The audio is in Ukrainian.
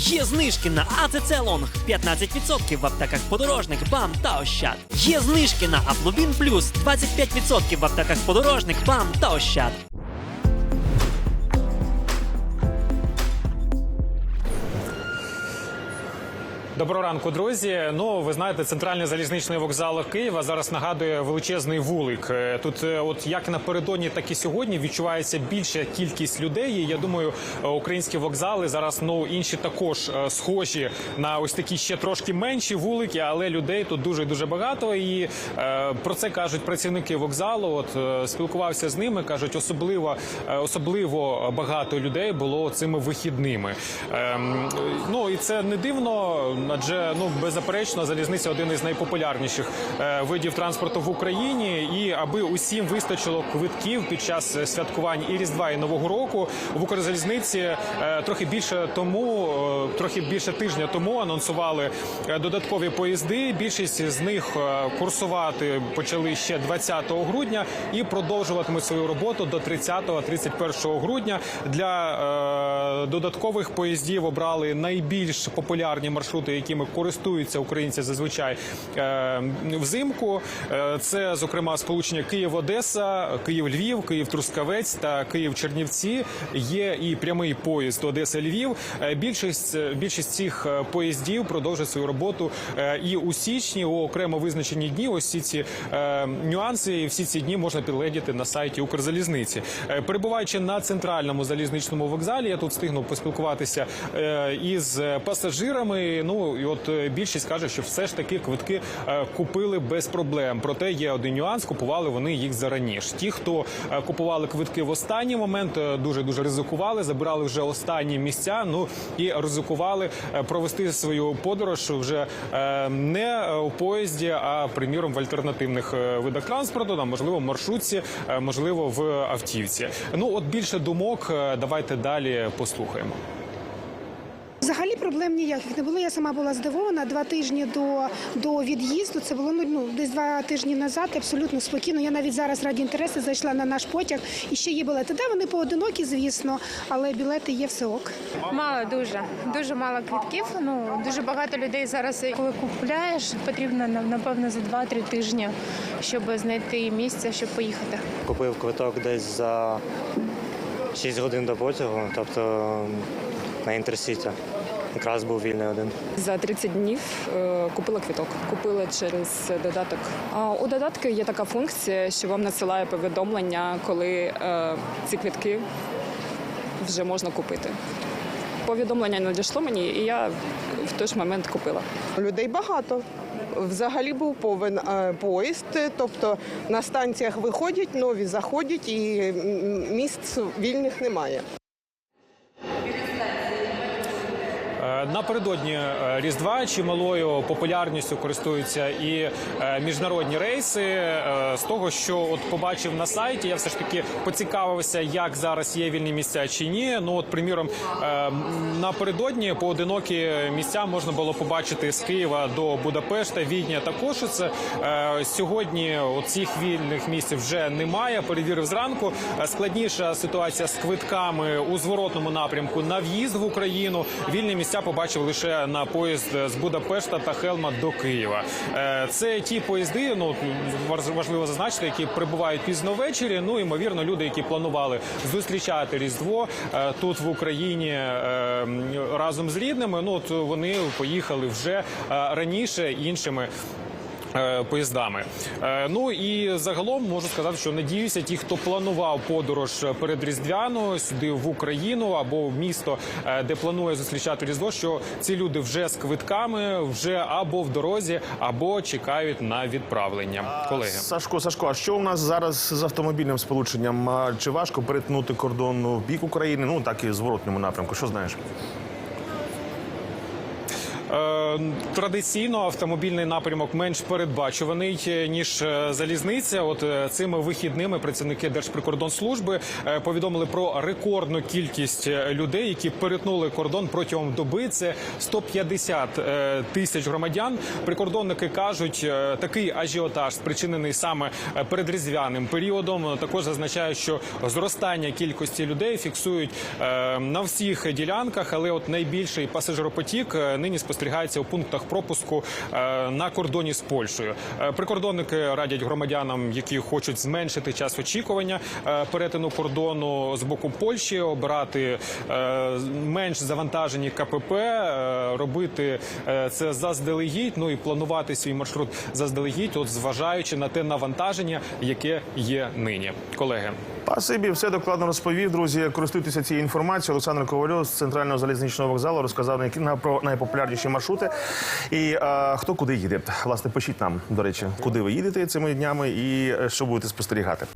Є знижки на АЦЦ Лонг 15% в аптеках подорожник, БАМ та Ощад. Є знижки на Аплубін Плюс 25% в аптеках подорожник, БАМ та Ощад. Доброго ранку, друзі. Ну, ви знаєте, центральний залізничний вокзал Києва зараз нагадує величезний вулик. Е, Тут, е, от як напередодні, так і сьогодні відчувається більша кількість людей. І я думаю, е, українські вокзали зараз ну інші також е, схожі на ось такі ще трошки менші вулики, але людей тут дуже дуже багато. І е, про це кажуть працівники вокзалу. От е, спілкувався з ними, кажуть, особливо е, особливо багато людей було цими вихідними. Ем, ну і це не дивно, адже ну беззаперечно залізниця один із найпопулярніших е, видів транспорту в Україні. І аби усім вистачило квитків під час е, святкувань і Різдва і Нового року в Укрзалізниці е, трохи більше тому, трохи більше тижня тому анонсували додаткові поїзди. Більшість з них курсувати почали ще 20 грудня і продовжуватимуть свою роботу до 30-31 грудня. Для додаткових поїздів обрали найбільш популярні маршрути, якими користуються українці зазвичай е, взимку. Е, це, зокрема, сполучення Київ-Одеса, Київ-Львів, Київ-Трускавець та Київ-Чернівці. Є і прямий поїзд Одеса-Львів. Е, Більшість більшість цих поїздів продовжує свою роботу і у січні у окремо визначені дні. Ось ці е, нюанси і всі ці дні можна підгледіти на сайті Укрзалізниці. Перебуваючи на центральному залізничному вокзалі, я тут встигнув поспілкуватися із пасажирами. Ну і от е, більшість каже, що все ж таки квитки е, купили без проблем. Проте є один нюанс: купували вони їх зараніше. Ті, хто е, купували квитки в останній момент, дуже дуже ризикували, забирали вже останні місця. Ну і ризикували провести свою подорож вже не у поїзді, а приміром в альтернативних видах транспорту, там можливо маршрутці, можливо, в автівці. Ну от більше думок. Давайте далі послухаємо. Взагалі проблем ніяких не було. Я сама була здивована. Два тижні до, до від'їзду. Це було ну, ну, десь два тижні назад. Абсолютно спокійно. Я навіть зараз раді інтересу зайшла на наш потяг і ще є білети. Де вони поодинокі, звісно, але білети є все ок. Мало дуже, дуже мало квитків. Ну дуже багато людей зараз, коли купляєш, потрібно на- напевно за 2-3 тижні, щоб знайти місце, щоб поїхати. Купив квиток десь за 6 годин до потягу, тобто на інтерсіті. Якраз був вільний один. За 30 днів е, купила квіток. Купила через додаток. А у додатку є така функція, що вам надсилає повідомлення, коли е, ці квітки вже можна купити. Повідомлення надійшло мені, і я в той ж момент купила. Людей багато. Взагалі був повен е, поїзд, тобто на станціях виходять, нові заходять і місць вільних немає. Е, Напередодні е, Різдва чималою популярністю користуються і е, міжнародні рейси. Е, З того, що от побачив на сайті, я все ж таки поцікавився, як зараз є вільні місця чи ні. Ну от, приміром, е, напередодні поодинокі місця можна було побачити з Києва до Будапешта, Відня та Кошице. Е, Сьогодні цих вільних місць вже немає. Перевірив зранку. Е, Складніша ситуація з квитками у зворотному напрямку на в'їзд в Україну. Вільні місця побачив лише на поїзд з Будапешта та Хелма до Києва. Е, Це ті поїзди, ну важ- важливо зазначити, які прибувають пізно ввечері. Ну ймовірно, люди, які планували зустрічати Різдво е, тут в Україні е, разом з рідними. Ну от вони поїхали вже раніше іншими. Е, Поїздами, Е, ну і загалом можу сказати, що надіюся, ті, хто планував подорож перед різдвяною сюди в Україну або в місто, е, де планує зустрічати різдво, що ці люди вже з квитками, вже або в дорозі, або чекають на відправлення. Колеги. Сашко, Сашко, а що у нас зараз з автомобільним сполученням? Чи важко перетнути кордон в бік України? Ну так і в зворотньому напрямку. Що знаєш? Е, Традиційно автомобільний напрямок менш передбачуваний е, ніж е, залізниця. От цими вихідними працівники Держприкордонслужби повідомили про рекордну кількість людей, які перетнули кордон протягом доби. Це 150 е, тисяч громадян. Прикордонники кажуть, такий ажіотаж спричинений саме передріздвяним періодом. Також зазначають, що зростання кількості людей фіксують на всіх ділянках, але от найбільший пасажиропотік нині спостерігається у пунктах пропуску е, на кордоні з Польщею. Е, Прикордонники радять громадянам, які хочуть зменшити час очікування е, перетину кордону з боку Польщі, обирати менш завантажені КПП, робити це заздалегідь, ну і планувати свій маршрут заздалегідь, от зважаючи на те навантаження, яке є нині. Колеги. Спасибі, все докладно розповів. Друзі, користуйтеся цією інформацією. Олександр Ковальов з центрального залізничного вокзалу розказав про найпопулярніші маршрути. І а, хто куди їде. Власне, пишіть нам, до речі, куди ви їдете цими днями і е, що будете спостерігати.